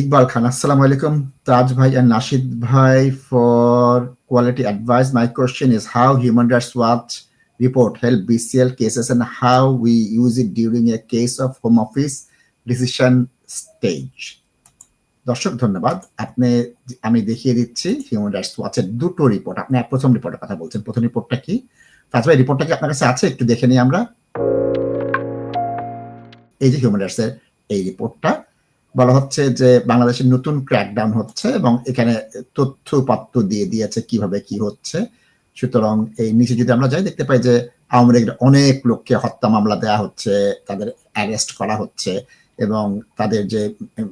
ইকবাল খান, আসসালামু আলাইকুম। তাজ ভাই আর নাশিদ ভাই for quality advice my question is how Human Rights Watch report help B C L cases and how we use it during a case of Home Office decision stage দর্শক, ধন্যবাদ। আপনি, আমি দেখিয়ে দিচ্ছি হিউম্যান রাইটস ওয়াচের দুটো report আপনি প্রথম রিপোর্টের কথা বলছেন। প্রথম রিপোর্টটা কি? তাজ ভাই রিপোর্টটা কি আপনার কাছে আছে? একটু দেখে নিই আমরা। এই যে হিউম্যান রাইটস এর এই রিপোর্টটা বলা হচ্ছে যে বাংলাদেশের নতুন ক্র্যাকডাউন হচ্ছে এবং এখানে তথ্য উপাত্ত দিয়ে দিয়েছে কীভাবে কি হচ্ছে। সুতরাং এই নিচে যদি আমরা যাই, দেখতে পাই যে আওয়ামী লীগের অনেক লোককে হত্যা মামলা দেওয়া হচ্ছে, তাদের অ্যারেস্ট করা হচ্ছে এবং তাদের যে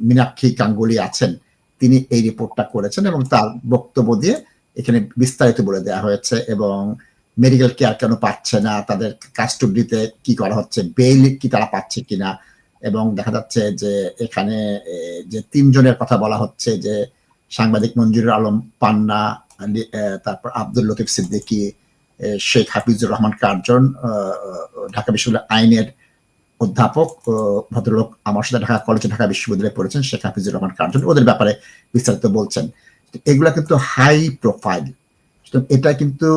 মীনাক্ষী গাঙ্গুলি আছেন, তিনি এই রিপোর্টটা করেছেন এবং তার বক্তব্য দিয়ে এখানে বিস্তারিত বলে দেওয়া হয়েছে এবং মেডিকেল কেয়ার কেন পাচ্ছে না, তাদের কাস্টডিতে কি করা হচ্ছে বেইল কি তারা পাচ্ছে কিনা এবং দেখা যাচ্ছে যে এখানে যে তিনজনের কথা বলা হচ্ছে, যে সাংবাদিক মঞ্জুরুল আলম পান্না তারপর আব্দুল লতিফ সিদ্দিকি শেখ হাফিজুর রহমান কার্জন ঢাকা বিশ্ববিদ্যালয় আইনের অধ্যাপক ভদ্রলোক আমার সাথে ঢাকা কলেজে, ঢাকা বিশ্ববিদ্যালয়ে পড়েছেন, শেখ হাফিজুর রহমান কার্জন। ওদের ব্যাপারে বিস্তারিত বলছেন। এগুলা কিন্তু হাই প্রোফাইল। এটা কিন্তু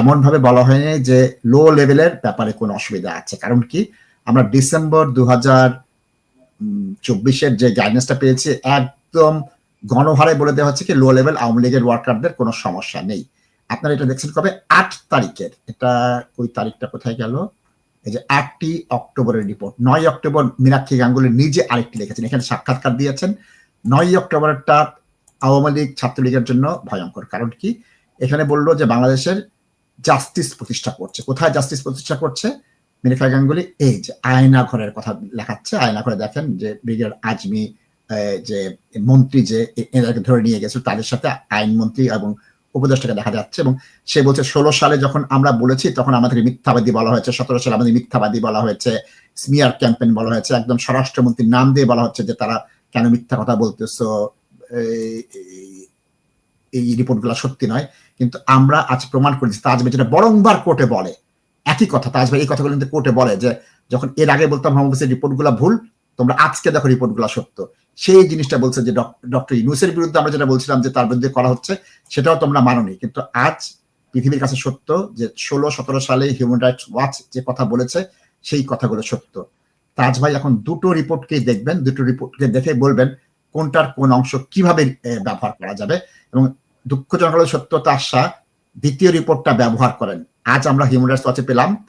এমন ভাবে বলা হয়নি যে লো লেভেলের ব্যাপারে কোনো অসুবিধা আছে। কারণ কি? আমরা ডিসেম্বর দু হাজার চব্বিশের যে গাইডেন্সটা পেয়েছি, একদম গণহারে বলে দেওয়া হচ্ছে কি লো লেভেল আওয়ামী লীগের ওয়ার্কারদের কোনো সমস্যা নেই। আপনারা এটা দেখছেন কবে? আট তারিখের। এটা ওই তারিখটা কোথায় গেল? এই যে আটটি অক্টোবরের রিপোর্ট নয় অক্টোবর মীনাক্ষী গাঙ্গুলি নিজে আরেকটি লিখেছেন। এখানে সাক্ষাৎকার দিয়েছেন। নয় অক্টোবরেরটা আওয়ামী লীগ ছাত্রলীগের জন্য ভয়ঙ্কর। কারণ কি? এখানে বলল যে বাংলাদেশের জাস্টিস প্রতিষ্ঠা করছে। কোথায় জাস্টিস প্রতিষ্ঠা করছে? মিনিফা গাঙ্গুলি এই যে আয়না ঘরের কথা লেখাচ্ছে, আয়না ঘরে দেখেন যে ব্রিগেড আজমি যে মন্ত্রী যে এদেরকে ধরে নিয়ে গেছে, তাদের সাথে আইনমন্ত্রী এবং উপদেষ্টাকে দেখা যাচ্ছে এবং সে বলছে, ষোলো সালে যখন আমরা বলেছি, তখন আমাদের মিথ্যাবাদী বলা হয়েছে, সতেরো সালে আমাদের মিথ্যাবাদী বলা হয়েছে, স্মিয়ার ক্যাম্পেন বলা হয়েছে, একদম স্বরাষ্ট্রমন্ত্রীর নাম দিয়ে বলা হচ্ছে যে তারা কেন মিথ্যা কথা বলতেছ এই রিপোর্টগুলো সত্যি নয়, কিন্তু আমরা আজ প্রমাণ করেছি তাজ যেটা বরংবার কোর্টে বলে একই কথা তাজ ভাই এই কথাগুলো কিন্তু কোর্টে বলে যে, যখন এর আগে বলতাম হোমিওপ্যাথির রিপোর্টগুলো ভুল, তোমরা আজকে দেখো রিপোর্টগুলো সত্য। সেই জিনিসটা বলছে যে ডক্টর ইউনুসের বিরুদ্ধে আমরা যেটা বলছিলাম যে তার বিরুদ্ধে করা হচ্ছে, সেটাও তোমরা মাননি। কিন্তু আজ পৃথিবীর কাছে সত্য যে ষোলো সতেরো সালে হিউম্যান রাইটস ওয়াচ যে কথা বলেছে, সেই কথাগুলো সত্য। তাজ ভাই এখন দুটো রিপোর্টকে দেখবেন, দুটো রিপোর্টকে দেখে বলবেন কোনটার কোন অংশ কীভাবে ব্যবহার করা যাবে। এবং দুঃখজনক হলে সত্যতা আশা দ্বিতীয় রিপোর্টটা ব্যবহার করেন। আজ আমরা হিউম্যান রাইটস ওয়াচে পেলাম।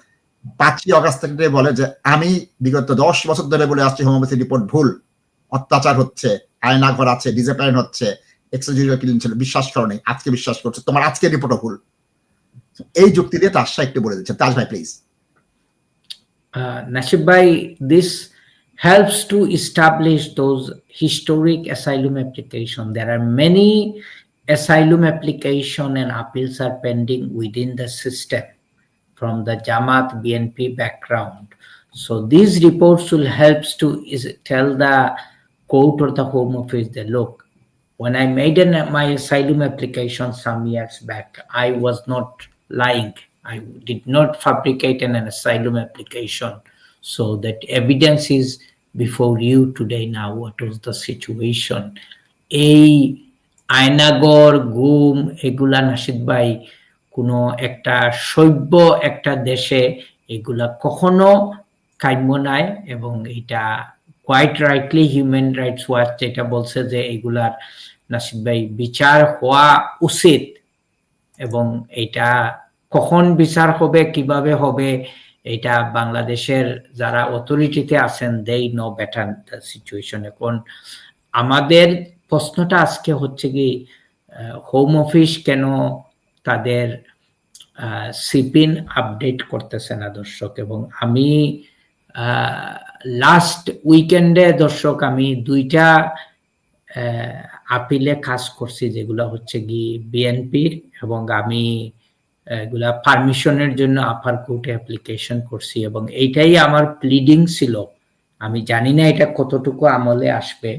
পাঁচই অগাস্ট থেকে বলে যে, আমি বিগত দশ বছর ধরে বলে আসছি হোমিওপ্যাথি রিপোর্ট ভুল। অত্যাচার হচ্ছে আয়না ঘর আছে ডিজেপাইন হচ্ছে এক্সট্রা কিলিং ছিল, বিশ্বাস করো আজকে বিশ্বাস করছে, তোমার আজকে রিপোর্টও ভুল। এই যুক্তি দিয়ে তার একটু বলে দিচ্ছে তাজ ভাই প্লিজ নাসিব ভাই this helps to establish those historic asylum application. There are many asylum application and appeals are pending within the system from the Jamaat BNP background. So these reports will help to is, tell the court or the home office that look, when I made an, my asylum application some years back, I was not lying. I did not fabricate an, an asylum application. So that evidence is before you today now what was the situation. A Aynaghar, গুম এগুলা নাসিদ ভাই, কোনো একটা সভ্য একটা দেশে এগুলা কখনো কাম্য নাই এবং এটা quite rightly human rights watch যেটা বলছে যে এগুলার নাসিদ ভাই বিচার হওয়া উচিত এবং এটা কখন বিচার হবে, কীভাবে হবে, এটা বাংলাদেশের যারা অথরিটিতে আছেন দেই নো বেটার সিচুয়েশন এখন আমাদের প্রশ্নটা আজকে হচ্ছে কি হোম অফিস কেন তাদের সিপিন আপডেট করতেছে না দর্শক? এবং আমি লাস্ট উইকেন্ডে দর্শক আমি দুইটা আপিলে কাজ করছি যেগুলো হচ্ছে কি বিএনপির এবং আমি এগুলা পারমিশনের জন্য আপার কোর্টে অ্যাপ্লিকেশন করছি এবং এইটাই আমার প্লিডিং ছিল। আমি জানি না এটা কতটুকু আমলে আসবে।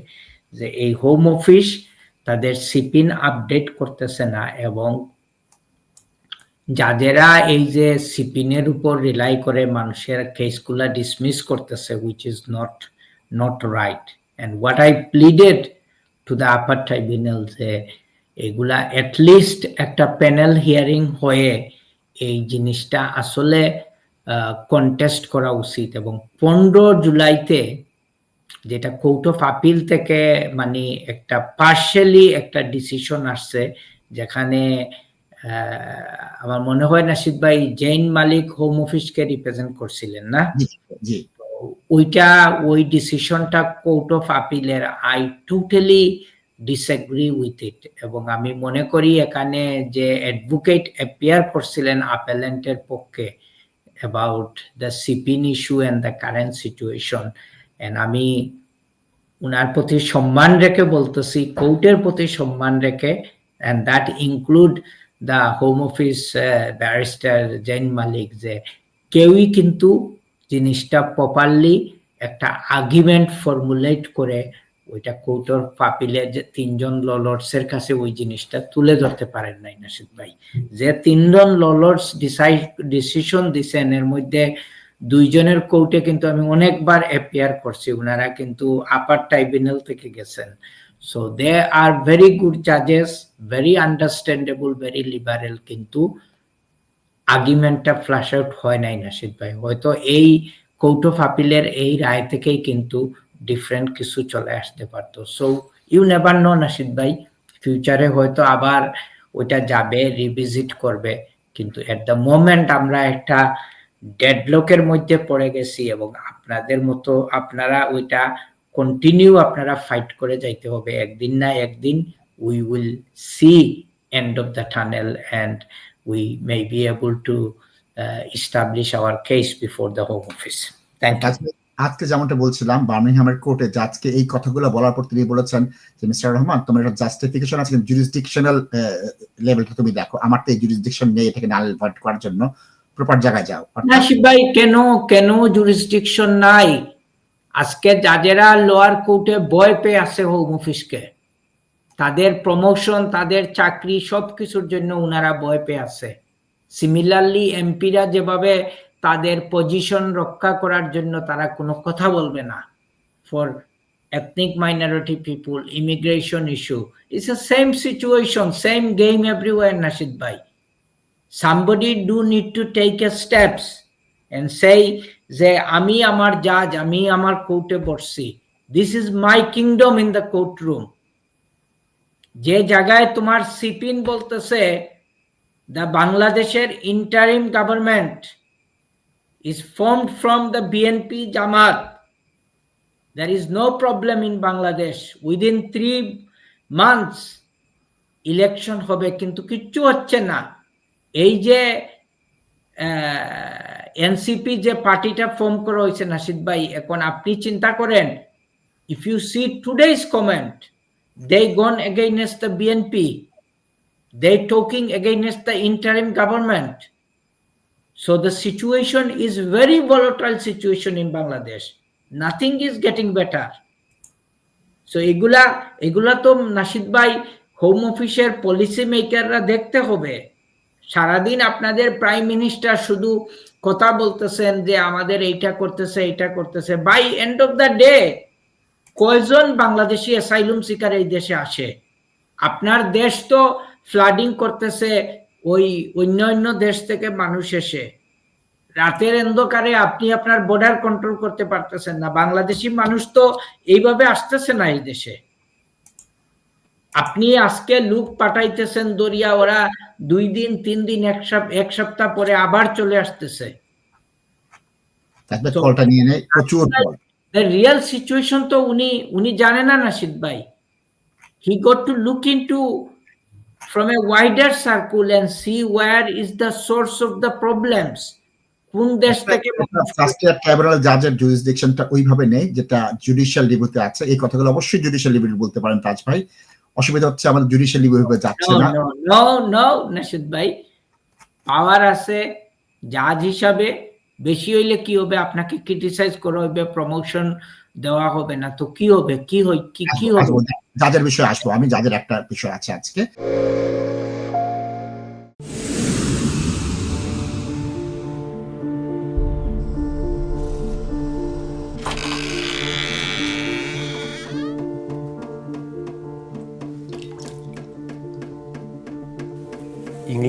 যে এই হোম অফিস তাদের সিপিন আপডেট করতেছে না এবং যাদেরা এই যে সিপিনের উপর রিলাই করে মানুষের কেসগুলা ডিসমিস করতেছে which is not not right and what I pleaded to the upper tribunal যে এগুলা লিস্ট একটা প্যানেল হিয়ারিং হয়ে এই জিনিসটা আসলে কন্টেস্ট করা উচিত এবং পনেরো জুলাইতে যেটা কোর্ট অফ আপিল থেকে মানে একটা পার্শালি একটা ডিসিশন আসছে যেখানে আমার মনে হয় নাসিদ ভাই জৈন মালিক হোম অফিসকে রিপ্রেজেন্ট করছিলেন না? ওইটা ওই ডিসিশনটা কোর্ট অফ আপিলের I totally disagree with it এবং আমি মনে করি এখানে যে অ্যাডভোকেট অ্যাপিয়ার করছিলেন আপেলেন্টের পক্ষে about the CPIN issue and the current situation আমি উনার প্রতি সম্মান রেখে বলতেছি, কোর্টের প্রতি সম্মান রেখে and that include the home office barrister Jain Malik, যে কেউই কিন্তু জিনিসটা প্রপারলি একটা আর্গুমেন্ট ফর্মুলেট করে ওইটা কোর্ট পাপিলে যে তিনজন ললর্ডসের কাছে ওই জিনিসটা তুলে ধরতে পারেন নাই নাসিদ ভাই। যে তিনজন ললর্ডস ডিসাইড ডিসিশন দিছেন এর মধ্যে দুইজনের কোর্টে কিন্তু আমি অনেকবার অ্যাপিয়ার করছি ওনারা কিন্তু আপার ট্রাইব্যুনাল থেকে গেছেন। So they are very good জাজেস very understandable very liberal কিন্তু আর্গুমেন্টটা ফ্ল্যাশ আউট হয় নাই নাসিদ ভাই। হয়তো এই কোর্ট অফ আপিলের এই রায় থেকেই কিন্তু ডিফারেন্ট কিছু চলে আসতে পারতো। So you never know Nasid ভাই ফিউচারে হয়তো আবার ওইটা যাবে রিভিজিট করবে, কিন্তু এট দ্য মোমেন্ট আমরা একটা ডেডলকের মধ্যে পড়ে গেছি এবং আপনাদের মতো আপনারা ওইটা কন্টিনিউ আপনারা ফাইট করে যাইতে হবে একদিন না একদিন we will see end of the tunnel and may be able to uh, establish our case before the Home Office. Thank you. আজকে যেমনটা বলছিলাম বার্মিংহামের কোর্টে আজকে এই কথাগুলো বলার পর তিনি বলেছেন যে মিস্টার রহমান তোমার একটা জাস্টিফিকেশন আছে জুরিসডিকশনাল লেভেলটা তুমি দেখো আমার তো এই জুরিসডিকশন নেই এটাকে নাল করার জন্য প্রপার জায়গায় যাও। নাসিব ভাই, কেন কেন জুরিসডিকশন নাই? আজকে যাদেরা লোয়ার কোর্টে ভয় পেয়ে আছে হোম অফিসকে তাদের প্রমোশন তাদের চাকরি সবকিছুর জন্য ওনারা ভয় পেয়ে আছে। সিমিলারলি এমপিরা যেভাবে তাদের পজিশন রক্ষা করার জন্য তারা কোনো কথা বলবে না। For ethnic minority people, immigration issue, it's the same situation, same game everywhere nashid bhai somebody do need to take a steps and say যে আমি আমার জাজ আমি আমার কোর্টে বসছি। This is my kingdom in the court room যে জায়গায় তোমার সিপিন বলতেছে দ্য বাংলাদেশের interim government is formed from the BNP Jamaat. There is no problem in Bangladesh Within three months, election হবে কিন্তু কিচ্ছু হচ্ছে না। এই যে এনসিপি যে পার্টিটা ফর্ম করা হয়েছে, নাসিদ ভাই, এখন আপনি চিন্তা করেন if you see today's comment they gone against the BNP they talking against the interim government so the situation is very volatile situation in Bangladesh nothing is getting better so এগুলা এগুলা তো নাসিদ ভাই হোম অফিসের policy মেকাররা দেখতে হবে। সারাদিন আপনাদের prime minister শুধু কথা বলতেছেন যে আমাদের এইটা করতেছে এইটা করতেছে। By end of the day কয়জন বাংলাদেশি অ্যাসাইলুম শিকার এই দেশে আসে? আপনার দেশ তো ফ্লাডিং করতেছে, ওই অন্য অন্য দেশ থেকে মানুষ এসে। রাতের অন্ধকারে আপনি আপনার বর্ডার কন্ট্রোল করতে পারতেছেন না। বাংলাদেশি মানুষ তো এইভাবে আসতেছে না এই দেশে। আপনি আজকে লুক পাঠাইতেছেন দরিয়া ওরা দুই দিন তিন দিন এক সপ্তাহ এক সপ্তাহ পরে আবার চলে আসতেছে। তারপরে কলটা নিয়ে নেয় প্রচুর কল the real situation তো উনি উনি জানে না নাসিদ ভাই। He got to look into from a wider circle and see where is the source of the problems কোন দেশ থেকে ফার্স্ট ইয়ার ট্রাইব্যুনাল জাজের জুরিসডিকশনটা ওইভাবে নেই যেটা জুডিশিয়াল রিভিউতে আছে। এই কথাগুলো অবশ্যই জুডিশিয়াল রিভিউ বলতে পারেন তাজ ভাই। অসুবিধা হচ্ছে আমাদের জুডিশিয়াল রিভিউ যাচ্ছে না। নো নো নাশিদ ভাই। পাওয়ার আছে জাজ হিসাবে। বেশি হইলে কি হবে? আপনাকে ক্রিটিসাইজ করা হবে প্রমোশন দেওয়া হবে না। তো কি হবে? কি হয়? কি কি হবে? যাদের জাজের বিষয়ে আসব। আমি জাজের একটা বিষয় আছে আজকে।